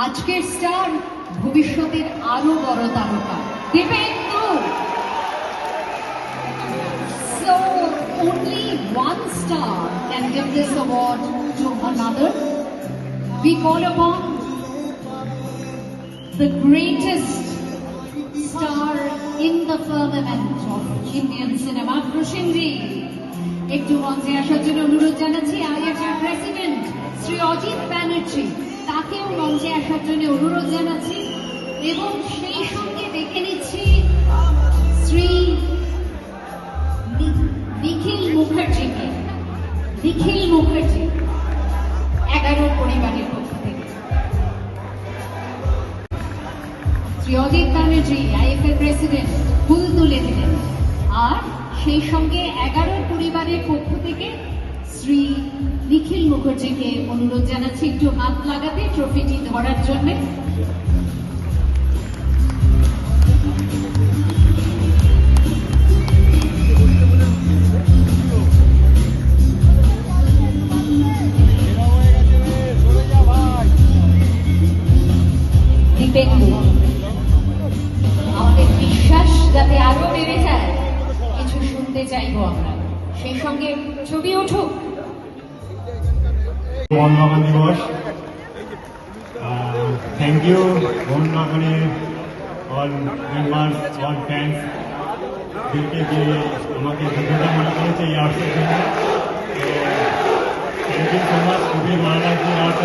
আজকের স্টার ভবিষ্যতের আরও বড় তারকা। Dipendu so only one star can give this award to another we call on the star in the firmament of Indian cinema Prosenjit একটু মঞ্চে আসার জন্য অনুরোধ জানাচ্ছি আইএফআর প্রেসিডেন্ট, শ্রী অজিত ব্যানার্জী। তাকেও মঞ্চে আসার জন্য অনুরোধ জানাচ্ছি এবং সেই সঙ্গে দেখে নিচ্ছি শ্রী নিখিল মুখার্জিকে। নিখিল মুখার্জি, এগারো পরিবারের পক্ষ থেকে। শ্রী অজিত ব্যানার্জি আইএফএ প্রেসিডেন্ট, ফুল তুলে দিলেন। আর সেই সঙ্গে এগারো পরিবারের পক্ষ থেকে শ্রী নিখিল মুখার্জিকে অনুরোধ জানাচ্ছি, একটু হাত লাগাতে ট্রফিটি ধরার জন্য। আমাদের বিশ্বাস যাতে আরও বেড়ে যায়, কিছু শুনতে চাইব আমরা। সেই সঙ্গে ছবি উঠুক। মোহনবাগান দিবস। থ্যাংক ইউ মোহনবাগানের অল মেম্বার্স অল ফ্যান্স দিকে যে আমাকে যোগ্যতা মনে করেছে এই আর্টসের জন্য থ্যাংক ইউ সো মাচ খুবই ভালো লাগছে আর্টস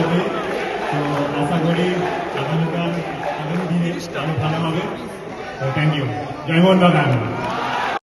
তো, আশা করি আগামীকাল, আগামী দিনে আরও ভালো হবে। তো থ্যাংক ইউ জয় মোহনবাগান